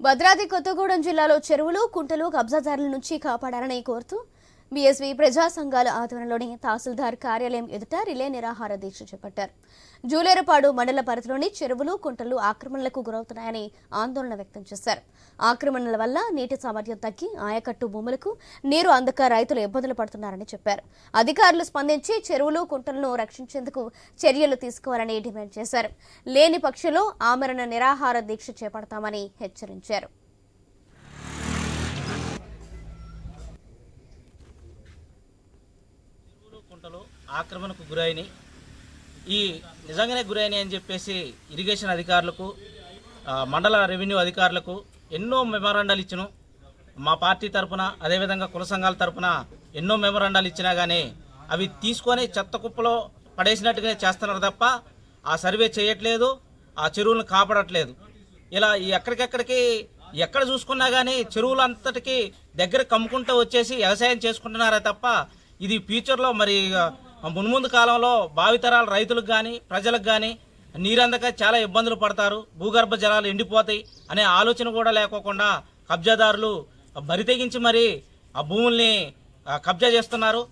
భద్రాద్రి కొత్తగూడెం జిల్లాలో చెరువులు కుంటలు కబ్జాదారుల నుంచి కాపాడాలని కోరుతూ బీఎస్వీ ప్రజా సంఘాల ఆధ్వర్యంలోని తహసీల్దార్ కార్యాలయం ఎదుట రిలే నిరాహార దీక్ష చేపట్టారు. జూలేరపాడు మండల పరిధిలోని చెరువులు కుంటలు ఆక్రమణలకు గురవుతున్నాయని ఆందోళన వ్యక్తం చేశారు. ఆక్రమణల వల్ల నీటి సామర్థ్యం తగ్గి ఆయకట్టు భూములకు నీరు అందక రైతులు ఇబ్బందులు పడుతున్నారని చెప్పారు. అధికారులు స్పందించి చెరువులు కుంటలను రక్షించేందుకు చర్యలు తీసుకోవాలని డిమాండ్ చేశారు. లేని పక్షంలో ఆమరణ నిరాహార దీక్ష చేపడతామని హెచ్చరించారు. ఆక్రమణకు గురైనాయి ఈ నిజంగానే గురైనాయి అని చెప్పేసి ఇరిగేషన్ అధికారులకు మండల రెవెన్యూ అధికారులకు ఎన్నో మెమరాండాలు ఇచ్చిన. మా పార్టీ తరపున అదేవిధంగా కుల సంఘాల తరపున ఎన్నో మెమరాండాలు ఇచ్చినా కానీ అవి తీసుకొని చెత్త కుప్పలో పడేసినట్టుగానే చేస్తున్నారు తప్ప ఆ సర్వే చేయట్లేదు ఆ చెరువులను కాపాడట్లేదు. ఇలా ఎక్కడికెక్కడికి ఎక్కడ చూసుకున్నా కానీ చెరువులంతటికి దగ్గర కమ్ముకుంటూ వచ్చేసి వ్యవసాయం చేసుకుంటున్నారే తప్ప ఇది ఫ్యూచర్లో మరి మున్ముందు కాలంలో భావితరాల రైతులకు కానీ ప్రజలకు కానీ నీరందక చాలా ఇబ్బందులు పడతారు. భూగర్భ జలాలు ఎండిపోతాయి అనే ఆలోచన కూడా లేకోకుండా కబ్జాదారులు బరితెగించి మరి ఆ భూముల్ని కబ్జా చేస్తున్నారు.